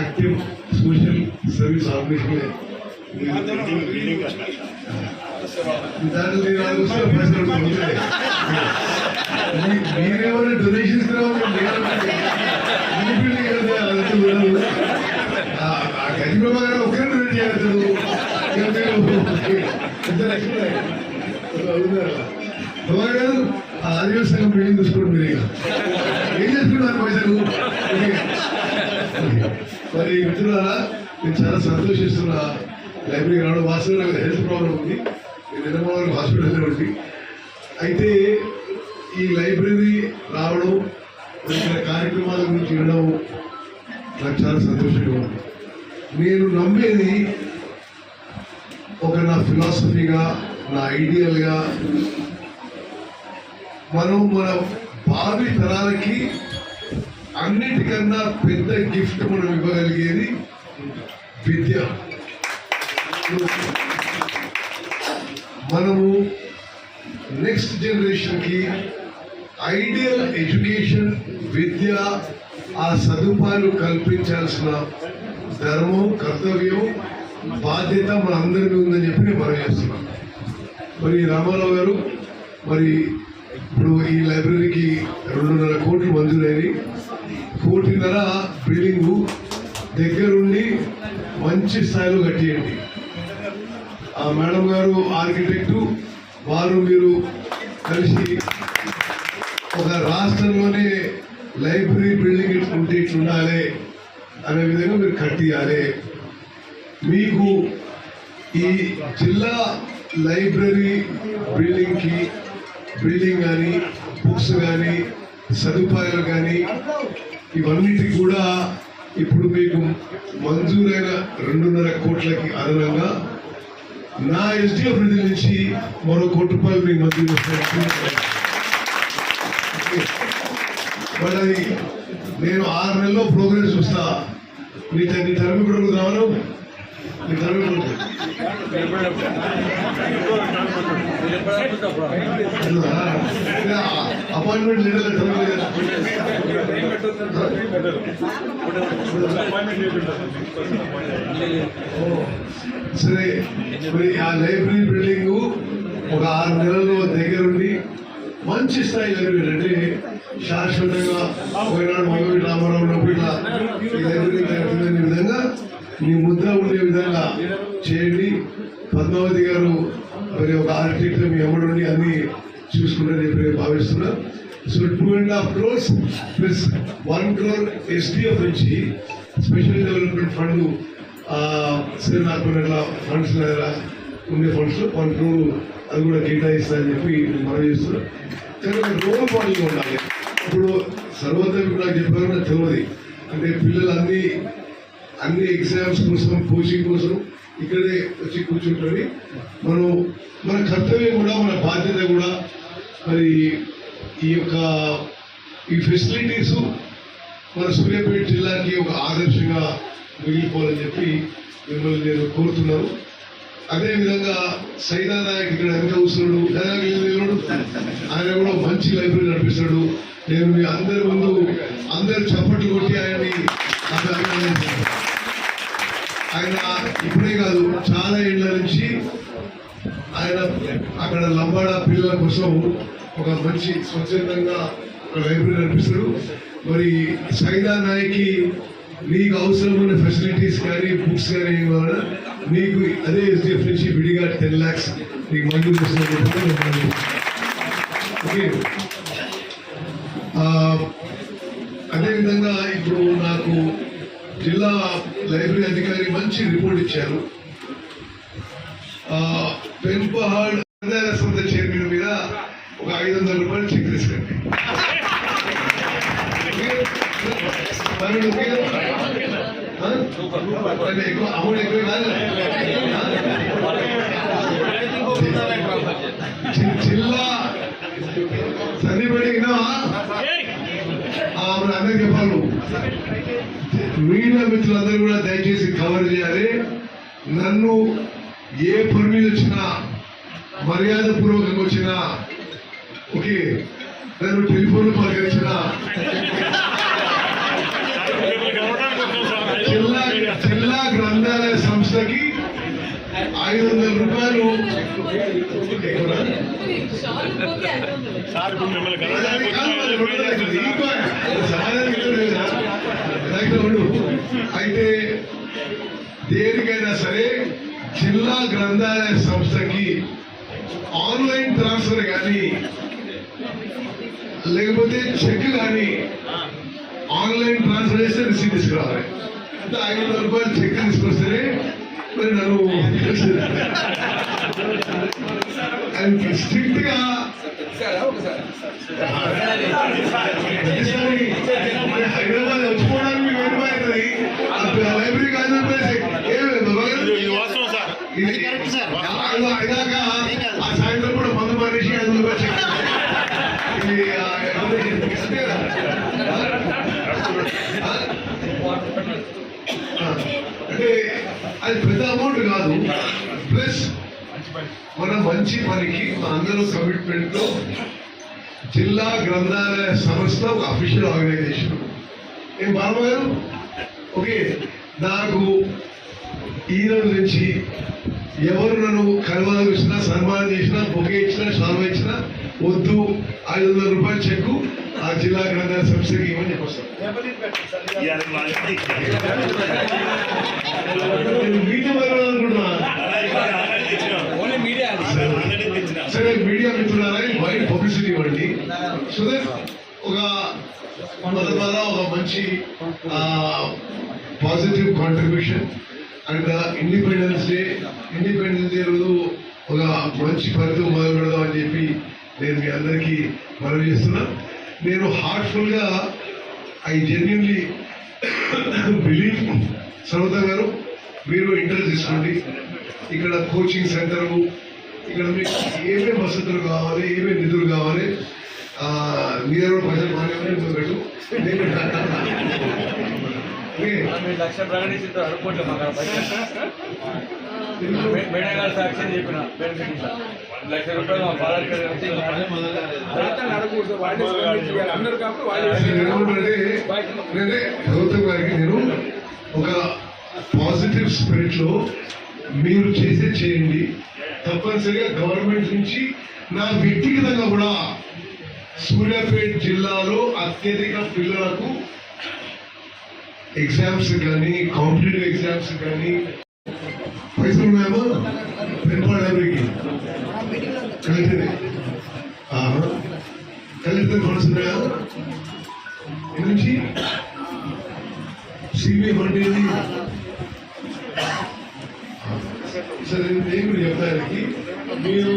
Active social service organisation దాంట్లో మీరు ఆలోచిస్తే పైసలు ఉంటాయి. మీ- మీరేమైనా డొనేషన్స్ గది ప్రభాకర్ ఒక్కరే డొనేట్ చేయగలుగుతాడు ఇక మీరు పెద్ద లక్ష్మి ప్రభాకర్ గారు ఆ ఆదివాసీ సంఘం బిల్డింగ్ చూసుకోండి మీరు మరి మిత్రులారా నేను చాలా సంతోషిస్తున్నా. లైబ్రరీ రావడం వాస్తవం నాకు హెల్త్ ప్రాబ్లం ఉంది. నేను నిర్మల హాస్పిటల్లో ఉంది అయితే ఈ లైబ్రరీ రావడం ఇక్కడ కార్యక్రమాల గురించి వినడం నాకు చాలా సంతోషంగా ఉంది. నేను నమ్మేది ఒక నా ఫిలాసఫీగా నా ఐడియల్గా మనం మన భావి తరాలకి అన్నిటికన్నా పెద్ద గిఫ్ట్ మనం ఇవ్వగలిగేది విద్య. మనము నెక్స్ట్ జనరేషన్కి ఐడియల్ ఎడ్యుకేషన్ విద్య ఆ సదుపాయాలు కల్పించాల్సిన ధర్మం కర్తవ్యం బాధ్యత మన అందరికీ ఉందని చెప్పి నేను మనం చేస్తున్నాను మరి రామారావు గారు మరి ఇప్పుడు ఈ లైబ్రరీకి రెండున్నర కోట్లు మంజూరైనవి కోటిన్నర బిల్డింగ్ దగ్గరుండి మంచి స్థాయిలో కట్టియండి. ఆ మేడం గారు ఆర్కిటెక్టు వారు మీరు కలిసి ఒక రాష్ట్రంలోనే లైబ్రరీ బిల్డింగ్ ఇట్లా ఉంటే ఉండాలి అనే విధంగా మీరు కట్టియాలి. మీకు ఈ జిల్లా లైబ్రరీ బిల్డింగ్కి బిల్డింగ్ కానీ బుక్స్ కానీ సదుపాయాలు కానీ ఇవన్నిటికి కూడా ఇప్పుడు మీకు మంజూరైన రెండున్నర కోట్లకి అదనంగా నా ఎస్డిఎఫ్ నిధి నుంచి మరో కోటి రూపాయలు మీకు మంజూరు చేస్తాను మరి అది నేను ఆరు నెలల్లో ప్రోగ్రెస్ చూస్తా మీ త- తరమి కొడుకు రావను అపాయింట్మెంట్ లేడర్ సరే మరి ఆ లైబ్రరీ బిల్డింగ్ ఒక ఆరు నెలల్లో దగ్గరుండి మంచి స్థాయి లైబ్రరీ అంటే శాశ్వతంగా ఒకనాడు మగవి రామారావు ఉన్నప్పుడు ఇట్లా ఈ లైబ్రరీ విధంగా మీ ముద్ర ఉండే విధంగా చేయండి. పద్మావతి గారు మరి ఒక ఆర్కిటెక్ట్ మీ ఎవరుండి అన్ని చూసుకుంటారని చెప్పి నేను భావిస్తున్నా. So two and half crores plus one crore SDF నుంచి స్పెషల్ డెవలప్మెంట్ ఫండ్ సరే నాకు ఫండ్స్ ఉండే ఫండ్స్ వన్ క్రోర్ అది కూడా కేటాయిస్తారని చెప్పి నేను మనం చేస్తున్నాం. కానీ రోల్ మోడల్గా ఉండాలి. ఇప్పుడు సర్వోదయం నాకు చెప్పారు నాకు తెలియదు. అంటే పిల్లలు అన్నీ అన్ని ఎగ్జామ్స్ కోసం కోచింగ్ కోసం ఇక్కడే వచ్చి కూర్చుంటుంది. మనం మన కర్తవ్యం కూడా మన బాధ్యత కూడా మరి ఈ యొక్క ఈ ఫెసిలిటీస్ మన సూర్యాపేట జిల్లాకి ఒక ఆదర్శంగా మిగిలిపోవాలని చెప్పి మిమ్మల్ని నేను కోరుతున్నాను. అదేవిధంగా సైదా నాయక్ ఇక్కడ ఎంత కూర్చున్నాడు జనానికి ఆయన కూడా మంచి లైబ్రరీ నడిపిస్తాడు. నేను మీ అందరి ముందు అందరు చప్పట్లు కొట్టి ఆయన్ని అభినందించాను. ఆయన ఇప్పుడే కాదు చాలా ఇళ్ళ నుంచి ఆయన అక్కడ లంబాడ పిల్లల కోసం ఒక మంచి స్వచ్ఛందంగా ఒక లైబ్రరీ నడిపిస్తాడు. మరి సైదా నాయకి నీకు అవసరమైన ఫెసిలిటీస్ కానీ బుక్స్ కానీ ఏం కావాలా నీకు అదే ఎస్డిఎఫ్ నుంచి విడిగా టెన్ ల్యాక్స్ నీకు మంజూరు చేస్తున్నట్టు ఓకే. అదేవిధంగా ఇప్పుడు నాకు జిల్లా లైబ్రరీ అధికారి మంచి రిపోర్ట్ ఇచ్చారు. పెంపహాడ్ సంస్థ చైర్మన్ మీద ఒక ఐదు వందల రూపాయలు చెక్ తీసుకోండి. ఎక్కువ అమౌంట్ ఎక్కువ కాదు. జిల్లా చదివినా ఆమె అందరికి చెప్పాలి మీడియా మిత్రులందరూ కూడా దయచేసి కవర్ చేయాలి. నన్ను ఏ పని మీద వచ్చినా మర్యాద పూర్వకంగా వచ్చినా ఓకే నన్ను టెలిఫోన్ పలకరించిన జిల్లా జిల్లా గ్రంథాలయ సంస్థకి ఐదు వందల రూపాయలు ఎక్కువనా? సార్ ఇప్పుడు మిమ్మల్ని అది కలవడానికి కాదు, అది రెండు వచ్చిన లక్షలు. ఇంకో సమాధానం ఇవ్వలేదు ఐదు వందల రూపాయలు అయితే దేనికైనా సరే జిల్లా గ్రంథాలయ సంస్థకి ఆన్లైన్ ట్రాన్స్ఫర్ కానీ లేకపోతే చెక్ కానీ ఆన్లైన్ ట్రాన్స్ఫర్ చేస్తే రిసీవ్ తీసుకురావాలి. అంటే ఐదు వందల రూపాయలు చెక్ తీసుకొస్తేనే మరి నన్ను స్ట్రిక్ట్గా ప్రతిసారి మరి హైదరాబాద్ వచ్చిపోవడానికి మీకు వెళ్ళిపోతుంది లైబ్రరీ కాదు ఇది ఇది వాస్తవం సార్ ఇది కరెక్ట్ సార్. అయినాక ఆ సాయంత్రం కూడా మందు మానేసి ఐదు వందల రూపాయలు చెక్ ఇది ఆ, ఇస్తే కదా. ఆ, అంటే అది పెద్ద అమౌంట్ కాదు. ప్లస్ మన మంచి పనికి అందరూ కమిట్మెంట్లో జిల్లా గ్రంథాలయ సంస్థ ఒక అఫీషియల్ ఆర్గనైజేషన్ ఏం బాబు గారు? ఓకే. నాకు ఈ రోజు నుంచి ఎవరు నన్ను కలవాల్సిన సన్మానం చేసినా బొకే ఇచ్చినా షాల్వ ఇచ్చినా వద్దు ఐదు వందల రూపాయలు చెక్కు ఆ జిల్లా గ్రంథాలయ సంస్థకి ఇవ్వని చెప్పొస్తాను ఇవాళ వాళ్ళకి నేను మీడియా వాళ్ళు అనుకుంటున్నా ఓన్లీ మీడియా ఆల్రెడీ తెచ్చిన సరే మీడియా మిత్రులారా వైడ్ పబ్లిసిటీ ఇవ్వండి సో ఒక మన ద్వారా ఒక మంచి positive contribution and independence day independence day రోజు ఒక మంచి ఫలితం మొదలు పెడదాం అని చెప్పి నేను మీ అందరికీ మనవి చేస్తున్నా. నేను హార్ట్ఫుల్గా ఐ జెన్యున్లీ బిలీవ్ సర్వత గారు మీరు ఇంట్రెస్ట్ తీసుకోండి. ఇక్కడ కోచింగ్ సెంటర్ ఇక్కడ మీకు ఏమేమి వసతులు కావాలి ఏమేమి నిధులు కావాలి ఆ, మీరు ప్రజలు బాగానే మీరు పెట్టు మేడం గారు చెప్పిన. లక్ష రూపాయలు మా గారికి నేను ఒక పాజిటివ్ స్పిరిట్లో మీరు చేసే చేయండి. తప్పనిసరిగా గవర్నమెంట్ నుంచి నా వ్యక్తిగతంగా కూడా సూర్యాపేట జిల్లాలో అత్యధిక పిల్లలకు ఎగ్జామ్స్ కానీ కాంపిటేటివ్ ఎగ్జామ్స్ కానీ పైసలు ఉన్నాయమ్మా? పెన్పాడు లైబ్రరీకి కలిగితే కలిగితే ఫండ్స్ ఉన్నాయా? నుంచి? సిబిఐ ఫండ్ ఏంటి సరే నేను చెప్తానికి మీరు